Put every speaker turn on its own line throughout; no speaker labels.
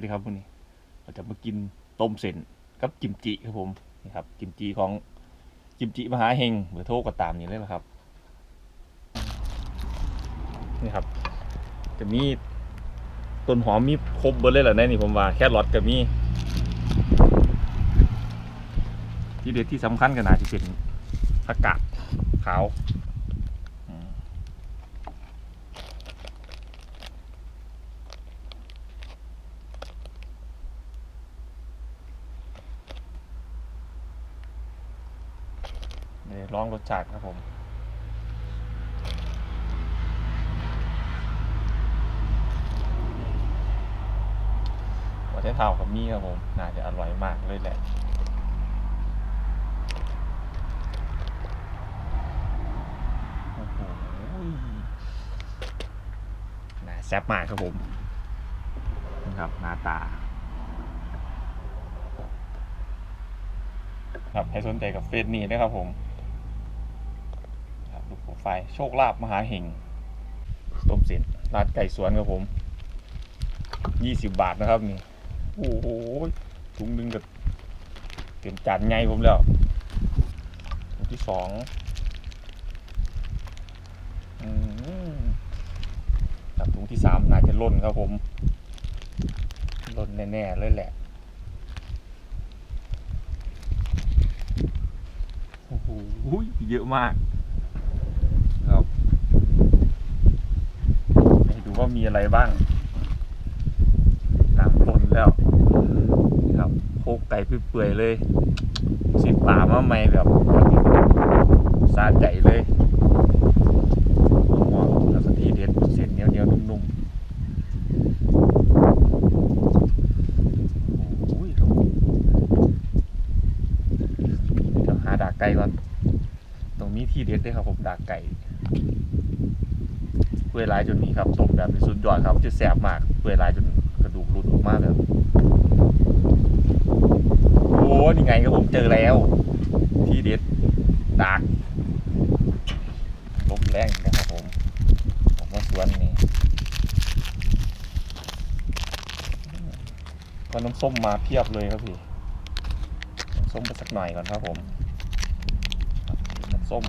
วัสดีครับวันนี้เราจะมากินต้มเส้นกับกิมจิครับผมนี่ครับกิมจิของกิมจิมหาเฮงเบอร์โทรก็ตามนี้เลยนะครับนี่ครับจะมีต้นหอมมีครบเบอร์เลยเหรอเนี่ยนี่ผมว่าแค่รอทกับมีที่เด็ดที่สำคัญก็น่าจะเป็นผักกาดขาวอืม เดี๋ยวลองรสชาติครับผมประเทศเท่ากับมีครับผม น่าจะอร่อยมากเลยแหละโอ้โหน่าแซ่บมากครับผมนะครับหน้าตา ครับให้สนใจกับเฟซนี้นะครับผม ครับดูโชคลาภมหาเห่งต้มเส้นร้านไก่สวนครับผมยี่สิบบาทนะครับนี่โอ้โหถุงหนึงกับเต็มจานไงผมแล้วถุงที่สองอืมครับถุงที่สามน่าจะล่นครับผมล่นแน่ๆเลยแหละโอ้โหเยอะมาก ครับให้ดู ว่ามีอะไรบ้างน้ำล้นแล้วครับโคกไก่เปื่อยๆเลยสิบป่ามาใหม่แบบสาใจเลยหอมแล้วก็ทีเด็ดเส้นเหนียวเหนียวนุ่มๆโอ้ยครับเดี๋ยวหาดากไก่ก่อนตรงนี้ที่เด็ดด้วยครับผม เปื่อยหลายจนนี้ครับต้มแบบสุดยอดครับจะแสบมากเปื่อยหลายจนกระดูกหลุดออกมาแบบโอ้นี่ไงครับผมเจอแล้ว ที่เด็ดดากลมแรงนะครับผม ผมว่าสวนนี่ก็น้ำส้มมาเพียบเลยครับพี่น้ำส้มไปสักหน่อยก่อนครับผมน้ำส้ม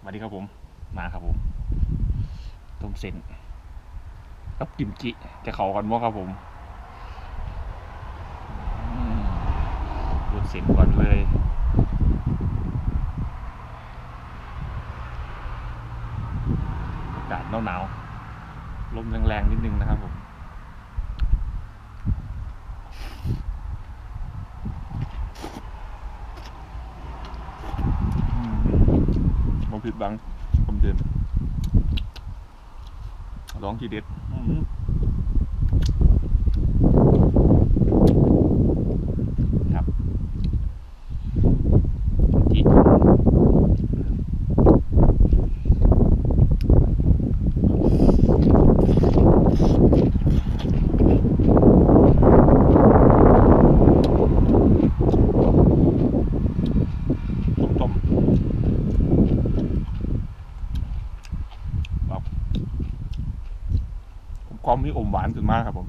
สวัสดีครับผม มาครับผมต้มเส้นกับกิมจิจะเข้ากันบ่ครับผมอืมดูดเส้นก่อนเลยอากาศหนาวๆลมแรงๆนิดนึงนะครับผมมบ่ผิดบังผมเดินร้ องทีเด็ดอืมครับจิต้มๆครับผม ความมีอมหวานขึ้นมากครับผม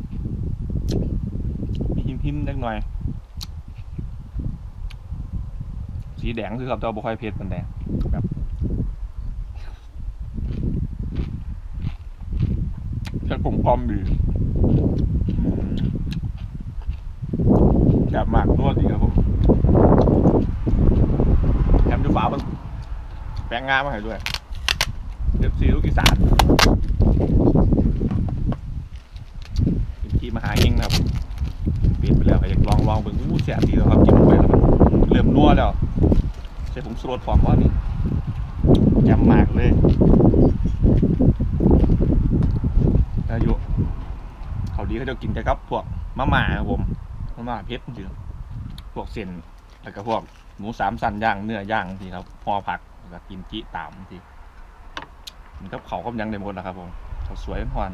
มีหิมหิมๆเล็กหน่อย สีแดงคือครับแต่ว่าบ่ค่อยเผ็ดมันแดงแบบแค่กลมกลอมดีแซ่บมากนวดดีครับผมแถมดูฟ้ามันแปลงงามมาให้ด้วยเก็บซีลูกอีสานที่มหาเฮงนะครับเปลี่ยนไปแล้วก็อยากลองลองเบิ่งอู้ แสบดีแล้วครับกินลงไปแล้วมันเริ่มนัวแล้วใส่ผงสรดฟอมว่านี่จำมากเลยอายุเขาดีเขาจะกินแต่ครับพวกมะหม่าครับผมมะหม่าเพชรจริงพวกเส้นแล้วก็พวกหมูสามสันย่างเนื้อย่างทีครับพอผักแล้วก็กินจิตามทีมันก็เขาก็ยังได้หมดนะครับผมเขาสวยหวาน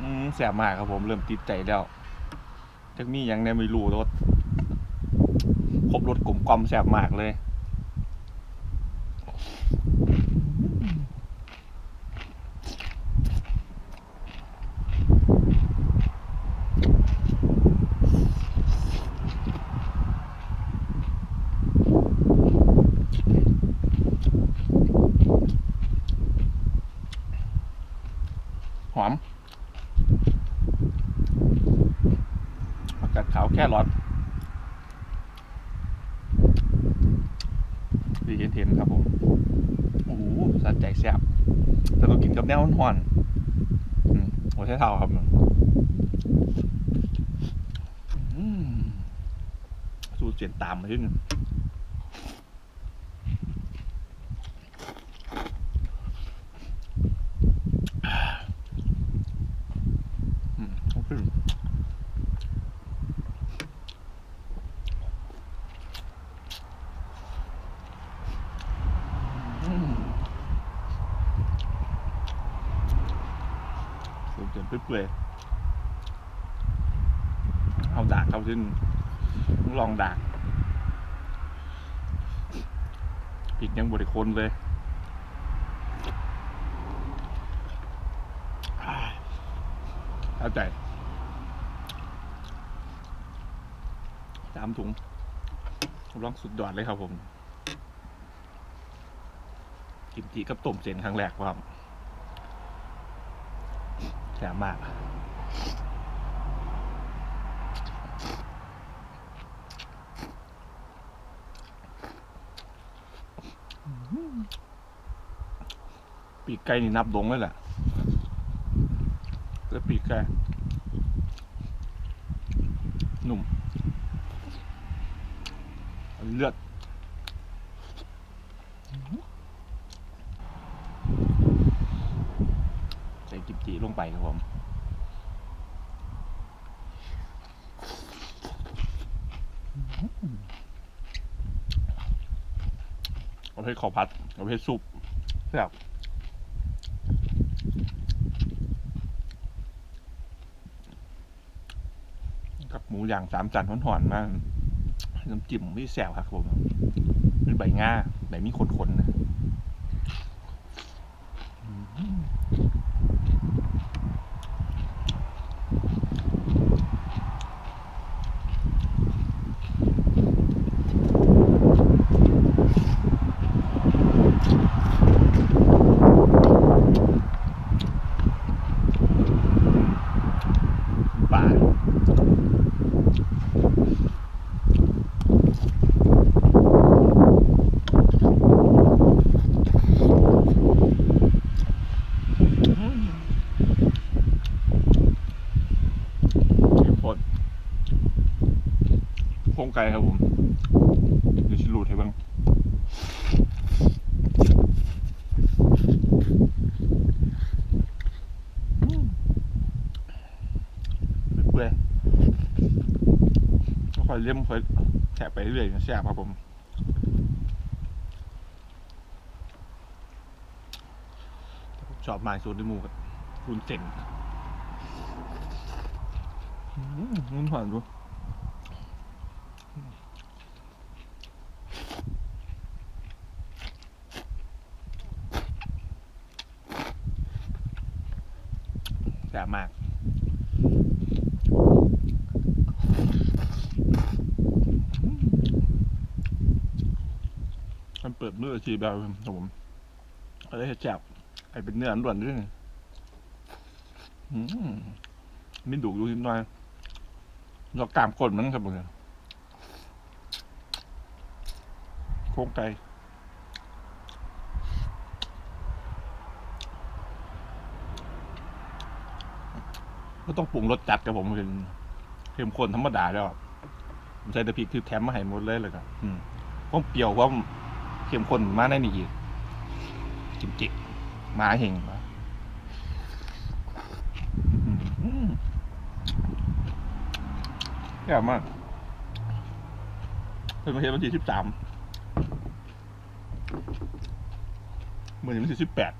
อืมแสบมากครับผมเริ่มติดใจแล้ว จักมีอยังเนี่ยไม่รู้รถครบรถกลุ่มกลอมแสบมากเลยหอม ขาวแค่รอทดีเห็นเห็นๆครับผมโอ้โหสัดใจแซ่บแต่ต้องกินกับแนวห่อนๆอืมหัวใช้เท้าครับอืมสูตรเสียนตามมาที่หนึ่ง อืมโอเคอืม สูตรเสียนเปื่อยๆเอาดากเข้าขึ้นลองดากปิดยังบริคนเลยเข้าใจสามถุงร้องสุดยอดเลยครับผมกิมจิกับต้มเส้นครั้งแรกครับ แซ่บมากปีกไก่นี่นับดงเลยแหละแล้วปีกไก่หนุ่ม เลือด ใส่กิมจิล งไปครับผมเอาให้ข้าวผัดเอาให้ซุปแซ่บกับหมูย่างสามจานหอนๆมากน้ำจิ้มไม่แซ่บครับผมเป็นใบง่าใบมีขนๆนะอืมป่า เข้มข้นโครงไก่ครับผมเดี๋ยวชิลูดให้บ้างเปื่อยๆค่อยเลี่ยมค่อยแฉะไปเรื่อยๆแซ่บครับผมชอบมาสูตรด้วยมูกับคุณเจ๋งอืมมันหวานดูแซ่บมากมันเปิดมืออชีแบบครับผมอะไรแซ่บไอเป็นเนื้อล้วนด้วยอืมมีดุอยู่นิดหน่อยเรากามกดมันครับผมโครงไก่ ก็ต้องปรุงรสจัดกับผมเป็นเข้มข้นธรรมดาแล้วผมใส่แต่พริกคือแถมมาให้หมดเลยเลยครับอืมความเปรี้ยวความเข้มข้นมาในนี่อีกจิมจิมาเห่งมาแย่มากเป็นประเทศวันที่สิบสามเหมือนวันที่สิบแปด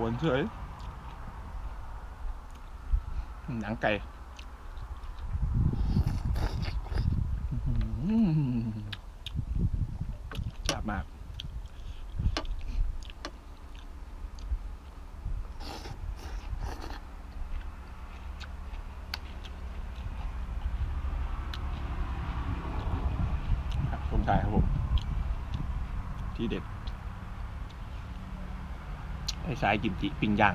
หวานเฉยหนังไก่จับมากผมได้ครับผม ที่เด็ด สายกิมจิปิ้งย่าง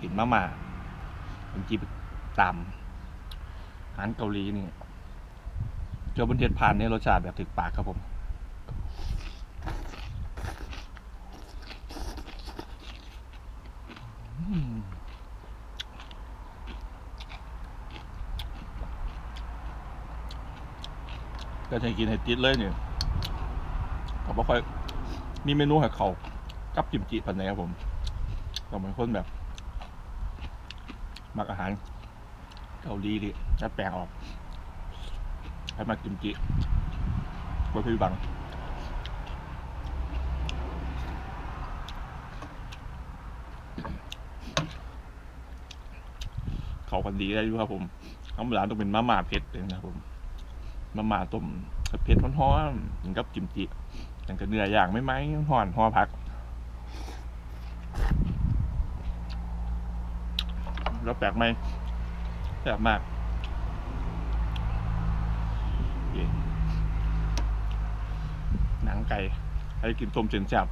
กินมาม่ากิมจิตามอาหารเกาหลีนี่เจอบนเทียนผ่านเนี่ยรสชาติแบบถึกปากครับผมก็จะกินให้ติดเลยเนี่ยก็บ่ค่อยมีเมนูให้เขากับกิมจิปันไหนครับผม ก็เป็นคนแบบมักอาหารเกาหลีดิจะแปลงออกให้มากิมจิบ่พี่บังเขากันดีได้ด้วยครับผมธรรมดาต้องเป็นมาม่าเผ็ดเลยนะครับผมมาม่าต้มเผ็ดร้อนๆกินกับกิมจิอย่างกับเนื้อย่างไม่ไหมห่อนห่อผัก แล้วแปลกไหมแปลกมากหนังไก่ให้กินต้มเส้นแซ่บ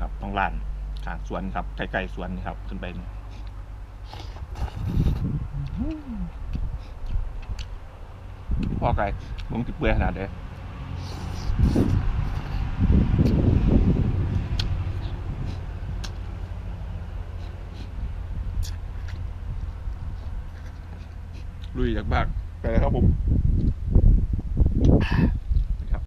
ครับต้องร้านขางสวนครับใกล้ๆสวนครับ ขึ้นไปพ่อไก่มึงติเปื่อยขนาดเด้ ลุยจากบ้านไปเลยครับผม